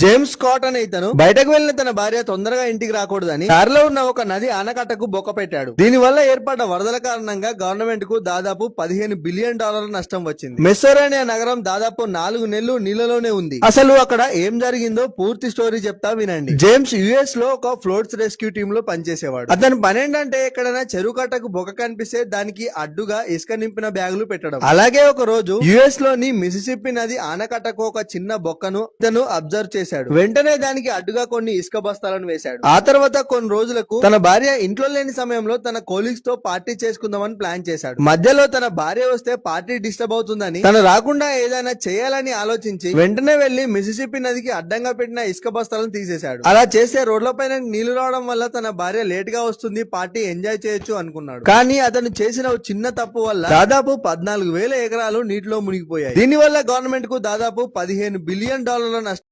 James Scott అనే ఇతను బయటకు వెళ్ళిన తన భార్య తొందరగా ఇంటికి రాకూడదని దారిలో ఉన్న ఒక నది ఆనకట్టకు బొక్క పెట్టాడు. దీని వల్ల ఏర్పడ్డ వరదల కారణంగా గవర్నమెంట్కు దాదాపు పదిహేను బిలియన్ డాలర్ల నష్టం వచ్చింది. మెస్సోర్ అనే నగరం దాదాపు నాలుగు నెలలు నీళ్ళలోనే ఉంది. అసలు అక్కడ ఏం జరిగిందో పూర్తి స్టోరీ చెప్తా వినండి. జేమ్స్ యుఎస్లో ఒక ఫ్లోట్స్ రెస్క్యూ టీమ్లో పనిచేసేవాడు. అతని పని ఏంటంటే ఎక్కడైనా చెరువు కట్టకు బొక్క కనిపిస్తే దానికి అడ్డుగా ఇసుక నింపిన బ్యాగులు పెట్టడం. అలాగే ఒక రోజు యుఎస్లోని మిసిసిప్పి నది ఆనకట్టకు ఒక చిన్న బొక్కను ఇతను అబ్జర్వ్ చేశాడు వెంటనే దానికి అడ్డుగా కొన్ని ఇసుక బస్తాలను వేశాడు. ఆ తర్వాత కొన్ని రోజులకు తన భార్య ఇంట్లో లేని సమయంలో తన కోలీగ్స్తో పార్టీ చేసుకుందామని ప్లాన్ చేశాడు. మధ్యలో తన భార్య వస్తే పార్టీ డిస్టర్బ్ అవుతుందని తను రాకుండా ఏదైనా చేయాలని ఆలోచించి వెంటనే వెళ్ళి మిసిసిప్పి నదికి అడ్డంగా పెట్టిన ఇసుక బస్తాలను తీసేశాడు. అలా చేస్తే రోడ్ల పైన నీళ్ళు రావడం వల్ల తన భార్య లేట్గా వస్తుంది పార్టీ ఎంజాయ్ చేయొచ్చు అనుకున్నాడు. కానీ అతను చేసిన చిన్న తప్పు వల్ల దాదాపు పద్నాలుగు వేల ఎకరాలు నీటిలో మునిగిపోయాయి. దీని వల్ల గవర్నమెంట్కు దాదాపు పదిహేను బిలియన్ డాలర్ల నష్టం